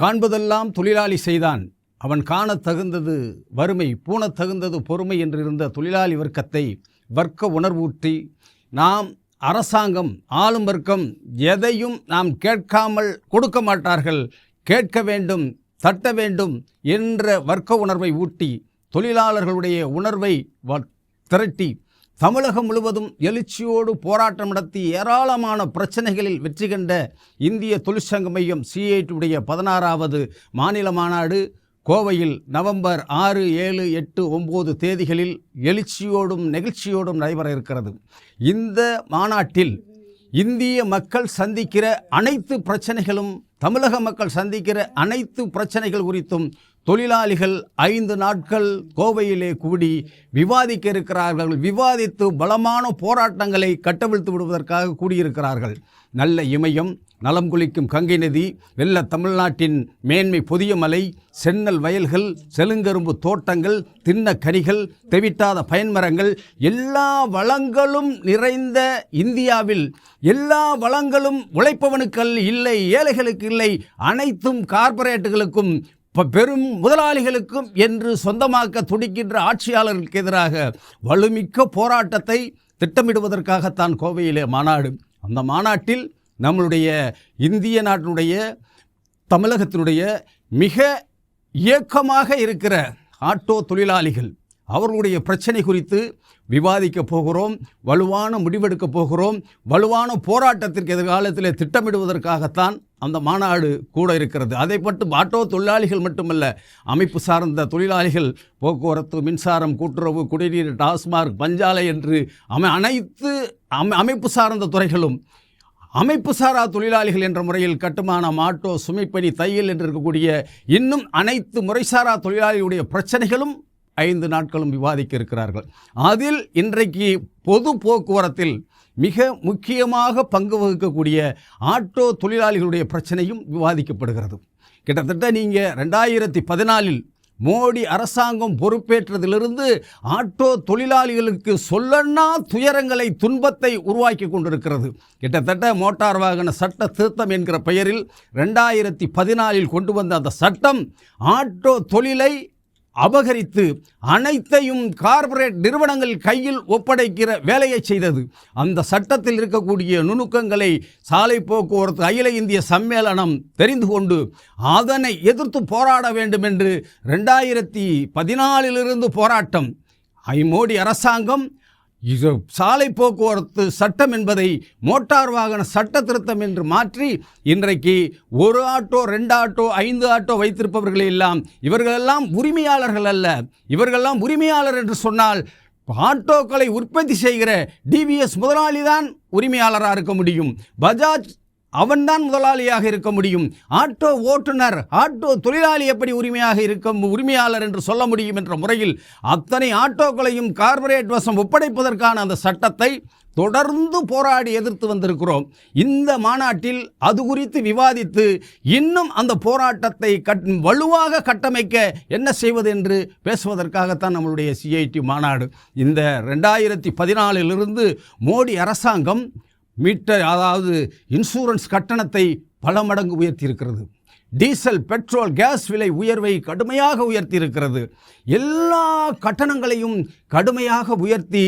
காண்பதெல்லாம் தொழிலாளி செய்தான். அவன் காணத் தகுந்தது வறுமை பூணத்தகுந்தது பொறுமை என்றிருந்த தொழிலாளி வர்க்கத்தை வர்க்க உணர்வூட்டி நாம் அரசாங்கம் ஆளும் வர்க்கம் எதையும் நாம் கேட்காமல் கொடுக்க மாட்டார்கள். கேட்க வேண்டும் தட்ட வேண்டும் என்ற வர்க்க உணர்வை ஊட்டி தொழிலாளர்களுடைய உணர்வை வ- திரட்டி தமிழகம் முழுவதும் எழுச்சியோடு போராட்டம் நடத்தி ஏராளமான பிரச்சனைகளில் வெற்றி கண்ட இந்திய தொழிற்சங்க மையம் சிஐடியுடைய பதினாறாவது மாநில மாநாடு கோவையில் நவம்பர் ஆறு ஏழு எட்டு ஒம்பது தேதிகளில் எழுச்சியோடும் நெகிழ்ச்சியோடும் நடைபெற இருக்கிறது. இந்த மாநாட்டில் இந்திய மக்கள் சந்திக்கிற அனைத்து பிரச்சனைகளும் தமிழக மக்கள் சந்திக்கிற அனைத்து பிரச்சனைகள் குறித்தும் தொழிலாளிகள் ஐந்து நாட்கள் கோவையிலே கூடி விவாதிக்க இருக்கிறார்கள் விவாதித்து பலமான போராட்டங்களை கட்டவிழ்த்து விடுவதற்காக கூடியிருக்கிறார்கள். நல்ல இமயம் நலம் குளிக்கும் கங்கை நதி வெள்ள தமிழ்நாட்டின் மேன்மை புதிய மலை சென்னல் வயல்கள் செலுங்கரும்பு தோட்டங்கள் தின்ன கனிகள் தெவிட்டாத பயன்மரங்கள் எல்லா வளங்களும் நிறைந்த இந்தியாவில் எல்லா வளங்களும் உழைப்பவனுக்கள் இல்லை ஏழைகளுக்கு இல்லை அனைத்தும் கார்ப்பரேட்டுகளுக்கும் பெரும் முதலாளிகளுக்கும் என்று சொந்தமாக்க துடிக்கின்ற ஆட்சியாளர்களுக்கு எதிராக வலுமிக்க போராட்டத்தை திட்டமிடுவதற்காகத்தான் கோவையிலே மாநாடு. அந்த மாநாட்டில் நம்மளுடைய இந்திய நாட்டினுடைய தமிழகத்தினுடைய மிக இயக்கமாக இருக்கிற ஆட்டோ தொழிலாளிகள் அவர்களுடைய பிரச்சனை குறித்து விவாதிக்க போகிறோம் வலுவான முடிவெடுக்க போகிறோம் வலுவான போராட்டத்திற்கு எதிர்காலத்தில் திட்டமிடுவதற்காகத்தான் அந்த மாநாடு கூட இருக்கிறது. அதை மட்டும் ஆட்டோ தொழிலாளிகள் மட்டுமல்ல அமைப்பு சார்ந்த தொழிலாளிகள் போக்குவரத்து மின்சாரம் கூட்டுறவு குடிநீர் டாஸ்மார்க் பஞ்சாலை என்று அமை அனைத்து அமை அமைப்பு சார்ந்த துறைகளும் அமைப்பு சாரா தொழிலாளிகள் என்ற முறையில் கட்டுமானம் ஆட்டோ சுமைப்பணி தையல் என்று இருக்கக்கூடிய இன்னும் அனைத்து முறைசாரா தொழிலாளிகளுடைய பிரச்சனைகளும் ஐந்து நாட்களும் விவாதிக்க இருக்கிறார்கள் அதில் இன்றைக்கு பொது போக்குவரத்தில் மிக முக்கியமாக பங்கு வகிக்கக்கூடிய ஆட்டோ தொழிலாளிகளுடைய பிரச்சனையும் விவாதிக்கப்படுகிறது. கிட்டத்தட்ட நீங்கள் ரெண்டாயிரத்தி பதினாலில் மோடி அரசாங்கம் பொறுப்பேற்றதிலிருந்து ஆட்டோ தொழிலாளிகளுக்கு சொல்லன்னா துயரங்களை துன்பத்தை உருவாக்கி கொண்டிருக்கிறது. கிட்டத்தட்ட மோட்டார் வாகன சட்ட திருத்தம் என்கிற பெயரில் ரெண்டாயிரத்தி பதினாலில் கொண்டு வந்த அந்த சட்டம் ஆட்டோ தொழிலை அபகரித்து அனைத்தையும் கார்ப்பரேட் நிறுவனங்கள் கையில் ஒப்படைக்கிற வேலையை செய்தது. அந்த சட்டத்தில் இருக்கக்கூடிய நுணுக்கங்களை சாலை போக்குவரத்து அகில இந்திய சம்மேளனம் தெரிந்து கொண்டு அதனை எதிர்த்து போராட வேண்டும் என்று ரெண்டாயிரத்தி பதினாலிலிருந்து போராட்டம். ஐ மோடி அரசாங்கம் இது சாலை போக்குவரத்து சட்டம் என்பதை மோட்டார் வாகன சட்ட திருத்தம் என்று மாற்றி இன்றைக்கு ஒரு ஆட்டோ ரெண்டு ஆட்டோ ஐந்து ஆட்டோ வைத்திருப்பவர்கள் எல்லாம் இவர்களெல்லாம் உரிமையாளர்கள் அல்ல. இவர்களெல்லாம் உரிமையாளர் என்று சொன்னால் ஆட்டோக்களை உற்பத்தி செய்கிற டிவிஎஸ் முதலாளி தான் உரிமையாளராக இருக்க முடியும். பஜாஜ் அவன்தான் முதலாளியாக இருக்க முடியும். ஆட்டோ ஓட்டுநர் ஆட்டோ தொழிலாளி எப்படி உரிமையாக இருக்க உரிமையாளர் என்று சொல்ல முடியும் என்ற முறையில் அத்தனை ஆட்டோக்களையும் கார்பரேட் வசம் ஒப்படைப்பதற்கான அந்த சட்டத்தை தொடர்ந்து போராடி எதிர்த்து வந்திருக்கிறோம். இந்த மாநாட்டில் அது குறித்து விவாதித்து இன்னும் அந்த போராட்டத்தை கட் வலுவாக கட்டமைக்க என்ன செய்வது என்று பேசுவதற்காகத்தான் நம்மளுடைய சிஐடி மாநாடு. இந்த ரெண்டாயிரத்தி பதினாலிலிருந்து மோடி அரசாங்கம் மீட்டர் அதாவது இன்சூரன்ஸ் கட்டணத்தை பல மடங்கு உயர்த்தியிருக்கிறது. டீசல் பெட்ரோல் கேஸ் விலை உயர்வை கடுமையாக உயர்த்தியிருக்கிறது. எல்லா கட்டணங்களையும் கடுமையாக உயர்த்தி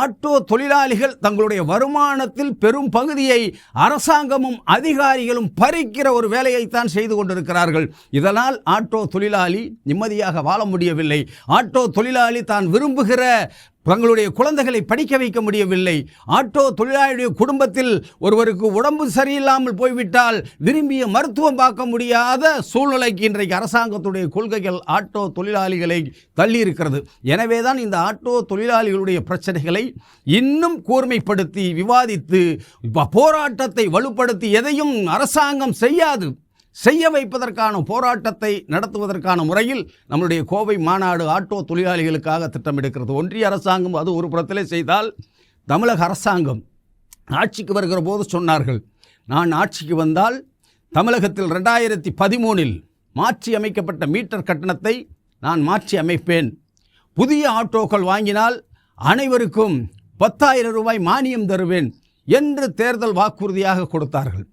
ஆட்டோ தொழிலாளிகள் தங்களுடைய வருமானத்தில் பெரும் பகுதியை அரசாங்கமும் அதிகாரிகளும் பறிக்கிற ஒரு வேலையைத்தான் செய்து கொண்டிருக்கிறார்கள். இதனால் ஆட்டோ தொழிலாளி நிம்மதியாக வாழ முடியவில்லை. ஆட்டோ தொழிலாளி தான் விரும்புகிற தங்களுடைய குழந்தைகளை படிக்க வைக்க முடியவில்லை. ஆட்டோ தொழிலாளியுடைய குடும்பத்தில் ஒருவருக்கு உடம்பு சரியில்லாமல் போய்விட்டால் விரும்பிய மருத்துவம் பார்க்க முடியாத சூழ்நிலைக்கு இன்றைக்கு அரசாங்கத்துடைய கொள்கைகள் ஆட்டோ தொழிலாளிகளை தள்ளி இருக்கிறது எனவே தான் இந்த ஆட்டோ தொழிலாளிகளுடைய பிரச்சனைகளை இன்னும் கூர்மைப்படுத்தி விவாதித்து போராட்டத்தை வலுப்படுத்தி எதையும் அரசாங்கம் செய்யாது. செய்ய வைப்பதற்கான போராட்டத்தை நடத்துவதற்கான முறையில் நம்முடைய கோவை மாநாடு ஆட்டோ தொழிலாளிகளுக்காக திட்டமிடுகிறது ஒன்றிய அரசாங்கம் அது ஒரு புறத்திலே செய்தால் தமிழக அரசாங்கம் ஆட்சிக்கு வருகிற போது சொன்னார்கள் நான் ஆட்சிக்கு வந்தால் தமிழகத்தில் ரெண்டாயிரத்தி பதிமூனில் மாற்றி அமைக்கப்பட்ட மீட்டர் கட்டணத்தை நான் மாற்றி அமைப்பேன். புதிய ஆட்டோக்கள் வாங்கினால் அனைவருக்கும் பத்தாயிரம் ரூபாய் மானியம் தருவேன் என்று தேர்தல் வாக்குறுதியாக கொடுத்தார்கள்.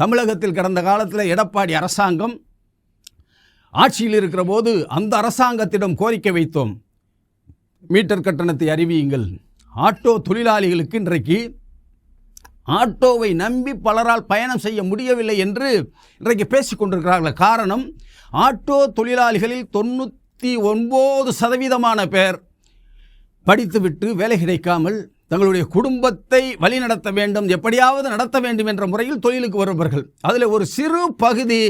தமிழகத்தில் கடந்த காலத்தில் எடப்பாடி அரசாங்கம் ஆட்சியில் இருக்கிற போது அந்த அரசாங்கத்திடம் கோரிக்கை வைத்தோம். மீட்டர் கட்டணத்தை அறிவியுங்கள். ஆட்டோ தொழிலாளிகளுக்கு இன்றைக்கு ஆட்டோவை நம்பி பலரால் பயணம் செய்ய முடியவில்லை என்று இன்றைக்கு பேசிக்கொண்டிருக்கிறார்கள் காரணம் ஆட்டோ தொழிலாளிகளில் தொண்ணூற்றி ஒன்பது சதவீதமான பேர் படித்துவிட்டு வேலை கிடைக்காமல் தங்களுடைய குடும்பத்தை வழிநடத்த வேண்டும் எப்படியாவது நடத்த வேண்டும் என்ற முறையில் தொழிலுக்கு வருபவர்கள். அதில் ஒரு சிறு பகுதி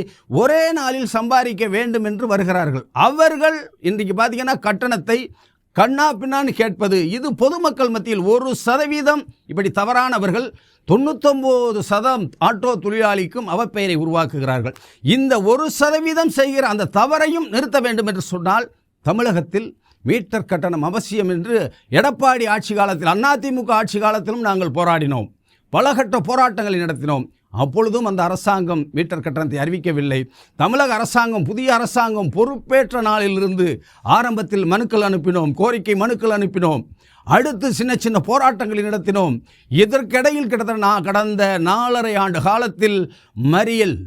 ஒரே நாளில் சம்பாதிக்க வேண்டும் என்று வருகிறார்கள். அவர்கள் இன்றைக்கு பார்த்தீங்கன்னா கட்டணத்தை கண்ணா பின்னான்னு கேட்பது இது பொதுமக்கள் மத்தியில் ஒரு சதவீதம். இப்படி தவறானவர்கள் தொண்ணூத்தொம்பது சதம் ஆட்டோ தொழிலாளிக்கும் அவப்பெயரை உருவாக்குகிறார்கள். இந்த ஒரு சதவீதம் செய்கிற அந்த தவறையும் நிறுத்த வேண்டும் என்று சொன்னால் தமிழகத்தில் மீட்டர் கட்டணம் அவசியம் என்று எடப்பாடி ஆட்சி காலத்தில் அதிமுக ஆட்சி காலத்திலும் நாங்கள் போராடினோம். பலகட்ட போராட்டங்களை நடத்தினோம். அப்பொழுதும் அந்த அரசாங்கம் மீட்டர் கட்டணத்தை அறிவிக்கவில்லை. தமிழக அரசாங்கம் புதிய அரசாங்கம் பொறுப்பேற்ற நாளிலிருந்து ஆரம்பத்தில் மனுக்கள் அனுப்பினோம் கோரிக்கை மனுக்கள் அனுப்பினோம். அடுத்து சின்ன சின்ன போராட்டங்களை நடத்தினோம். இதற்கிடையில் கிட்டத்தட்ட நான் கடந்த நாலரை ஆண்டு காலத்தில் மறியல்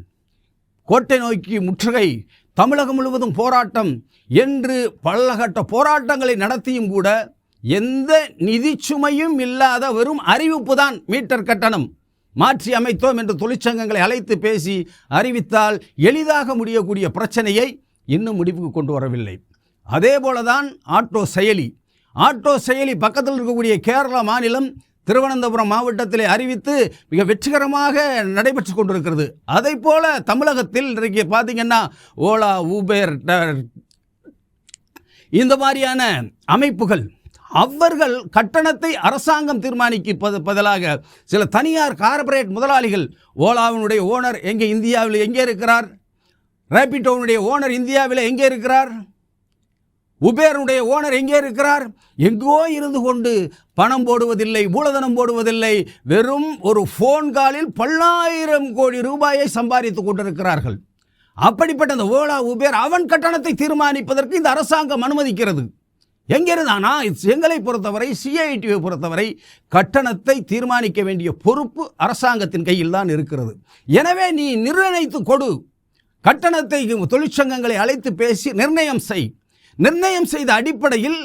கோட்டை நோக்கி முற்றுகை தமிழகம் முழுவதும் போராட்டம் என்று பலகட்ட போராட்டங்களை நடத்தியும் கூட எந்த நிதிச்சுமையும் இல்லாத வெறும் அறிவிப்பு தான் மீட்டர் கட்டணம். மாற்றி அமைத்தோம் என்று தொழிற்சங்கங்களை அழைத்து பேசி அறிவித்தால் எளிதாக முடியக்கூடிய பிரச்சனையை இன்னும் முடிவுக்கு கொண்டு வரவில்லை. அதே போல தான் ஆட்டோ செயலி. ஆட்டோ செயலி பக்கத்தில் இருக்கக்கூடிய கேரள மாநிலம் திருவனந்தபுரம் மாவட்டத்திலே அறிவித்து மிக வெற்றிகரமாக நடைபெற்று கொண்டிருக்கிறது. அதை போல தமிழகத்தில் இன்றைக்கு பார்த்தீங்கன்னா ஓலா ஊபேர் ட- இந்த மாதிரியான அமைப்புகள் அவர்கள் கட்டணத்தை அரசாங்கம் தீர்மானிப்பது பதிலாக சில தனியார் கார்ப்பரேட் முதலாளிகள் ஓலாவினுடைய ஓனர் எங்கே இந்தியாவில் எங்கே இருக்கிறார்? ரேபிட்டோனுடைய ஓனர் இந்தியாவில் எங்கே இருக்கிறார்? உபேருடைய ஓனர் எங்கே இருக்கிறார்? எங்கோ இருந்து கொண்டு பணம் போடுவதில்லை மூலதனம் போடுவதில்லை. வெறும் ஒரு ஃபோன் காலில் பல்லாயிரம் கோடி ரூபாயை சம்பாதித்து கொண்டிருக்கிறார்கள். அப்படிப்பட்ட அந்த ஓலா உபேர் அவன் கட்டணத்தை தீர்மானிப்பதற்கு இந்த அரசாங்கம் அனுமதிக்கிறது. எங்கிருந்தானா எங்களை பொறுத்தவரை சிஐடியை பொறுத்தவரை கட்டணத்தை தீர்மானிக்க வேண்டிய பொறுப்பு அரசாங்கத்தின் கையில் தான் இருக்கிறது. எனவே நீ நிர்ணயித்து கொடு. கட்டணத்தை தொழிற்சங்கங்களை அழைத்து பேசி நிர்ணயம் செய். நிர்ணயம் செய்த அடிப்படையில்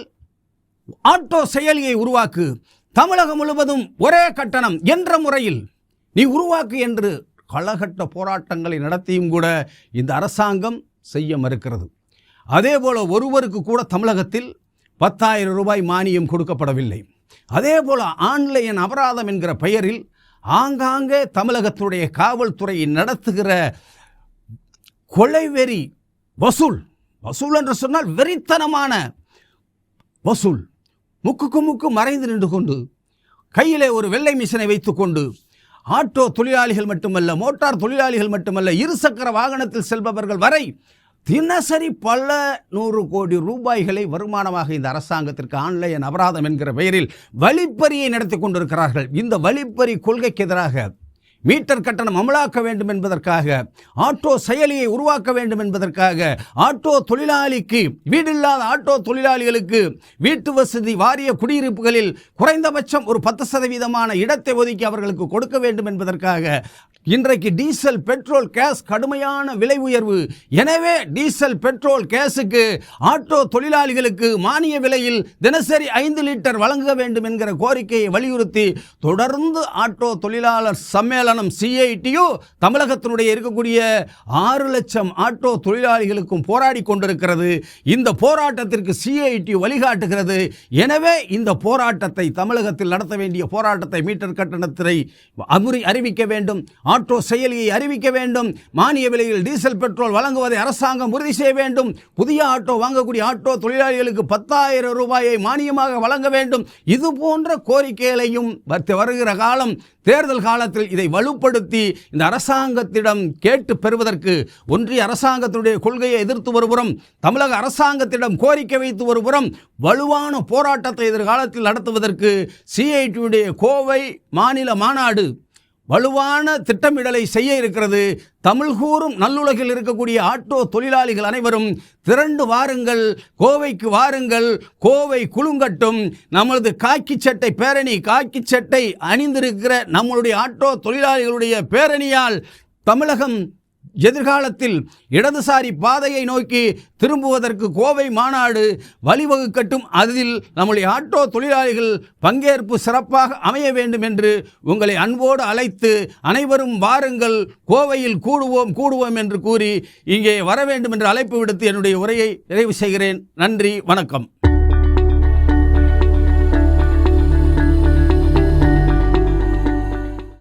ஆட்டோ செயலியை உருவாக்கு. தமிழகம் முழுவதும் ஒரே கட்டணம் என்ற முறையில் நீ உருவாக்கு என்று களகட்ட போராட்டங்களை நடத்தியும் கூட இந்த அரசாங்கம் செய்ய மறுக்கிறது. அதேபோல் ஒருவருக்கு கூட தமிழகத்தில் பத்தாயிரம் ரூபாய் மானியம் கொடுக்கப்படவில்லை. அதேபோல் ஆன்லைன் அபராதம் என்கிற பெயரில் ஆங்காங்கே தமிழகத்துடைய காவல்துறை நடத்துகிற கொலைவெறி வசூல் வசூல் என்று சொன்னால் வெறித்தனமான வசூல். முக்குக்கு முக்கு மறைந்து நின்று கொண்டு கையிலே ஒரு வெள்ளை மிஷினை வைத்துக்கொண்டு ஆட்டோ தொழிலாளிகள் மட்டுமல்ல மோட்டார் தொழிலாளிகள் மட்டுமல்ல இருசக்கர வாகனத்தில் செல்பவர்கள் வரை தினசரி பல நூறு கோடி ரூபாய்களை வருமானமாக இந்த அரசாங்கத்திற்கு ஆன்லைன் அபராதம் என்கிற பெயரில் வழிப்பறியை நடத்தி கொண்டிருக்கிறார்கள். இந்த வழிப்பறி கொள்கைக்கு எதிராக மீட்டர் கட்டணம் அமலாக்க வேண்டும் என்பதற்காக ஆட்டோ செயலியை உருவாக்க வேண்டும் என்பதற்காக ஆட்டோ தொழிலாளிக்கு வீடில்லாத ஆட்டோ தொழிலாளிகளுக்கு வீட்டு வசதி வாரிய குடியிருப்புகளில் குறைந்தபட்சம் ஒரு பத்து சதவீதமான இடத்தை ஒதுக்கி அவர்களுக்கு கொடுக்க வேண்டும் என்பதற்காக இன்றைக்கு டீசல் பெட்ரோல் கேஸ் கடுமையான விலை உயர்வு. எனவே டீசல் பெட்ரோல் கேஸுக்கு ஆட்டோ தொழிலாளிகளுக்கு மானிய விலையில் தினசரி ஐந்து லிட்டர் வழங்க வேண்டும் என்கிற கோரிக்கையை வலியுறுத்தி தொடர்ந்து ஆட்டோ தொழிலாளர் சம்மேளனம் சிஐடியும் தமிழகத்தினுடைய இருக்கக்கூடிய ஆறு லட்சம் ஆட்டோ தொழிலாளிகளுக்கும் போராடி கொண்டிருக்கிறது. இந்த போராட்டத்திற்கு சிஐடி வழிகாட்டுகிறது. எனவே இந்த போராட்டத்தை தமிழகத்தில் நடத்த வேண்டிய போராட்டத்தை மீட்டர் கட்டணத்தை அமுறி அறிவிக்க வேண்டும். ஆட்டோ செயலியை அறிவிக்க வேண்டும். மானிய விலையில் டீசல் பெட்ரோல் வழங்குவதை அரசாங்கம் உறுதி செய்ய வேண்டும். புதிய ஆட்டோ வாங்கக்கூடிய ஆட்டோ தொழிலாளிகளுக்கு பத்தாயிரம் ரூபாயை மானியமாக வழங்க வேண்டும். இது போன்ற கோரிக்கைகளையும் வருகிற காலம் தேர்தல் காலத்தில் இதை வலுப்படுத்தி இந்த அரசாங்கத்திடம் கேட்டு பெறுவதற்கு ஒன்றிய அரசாங்கத்தினுடைய கொள்கையை எதிர்த்து ஒருபுறம் தமிழக அரசாங்கத்திடம் கோரிக்கை வைத்து ஒருபுறம் வலுவான போராட்டத்தை எதிர்காலத்தில் நடத்துவதற்கு சிஐடியுடைய கோவை மாநில மாநாடு வலுவான திட்டமிடலை செய்ய இருக்கிறது. தமிழ் கூறும் நல்லுலகில் இருக்கக்கூடிய ஆட்டோ தொழிலாளிகள் அனைவரும் திரண்டு வாருங்கள் கோவைக்கு வாருங்கள் கோவை குலுங்கட்டும். நமது காக்கி சட்டை பேரணி காக்கி சட்டை அணிந்திருக்கிற நம்மளுடைய ஆட்டோ தொழிலாளிகளுடைய பேரணியால் தமிழகம் எதிர்காலத்தில் இடதுசாரி பாதையை நோக்கி திரும்புவதற்கு கோவை மாநாடு வழிவகுக்கட்டும். அதில் நம்முடைய ஆட்டோ தொழிலாளிகள் பங்கேற்பு சிறப்பாக அமைய வேண்டும் என்று உங்களை அன்போடு அழைத்து அனைவரும் வாருங்கள் கோவையில் கூடுவோம் கூடுவோம் என்று கூறி இங்கே வர வேண்டும் என்று அழைப்பு விடுத்து என்னுடைய உரையை நிறைவு செய்கிறேன். நன்றி வணக்கம்.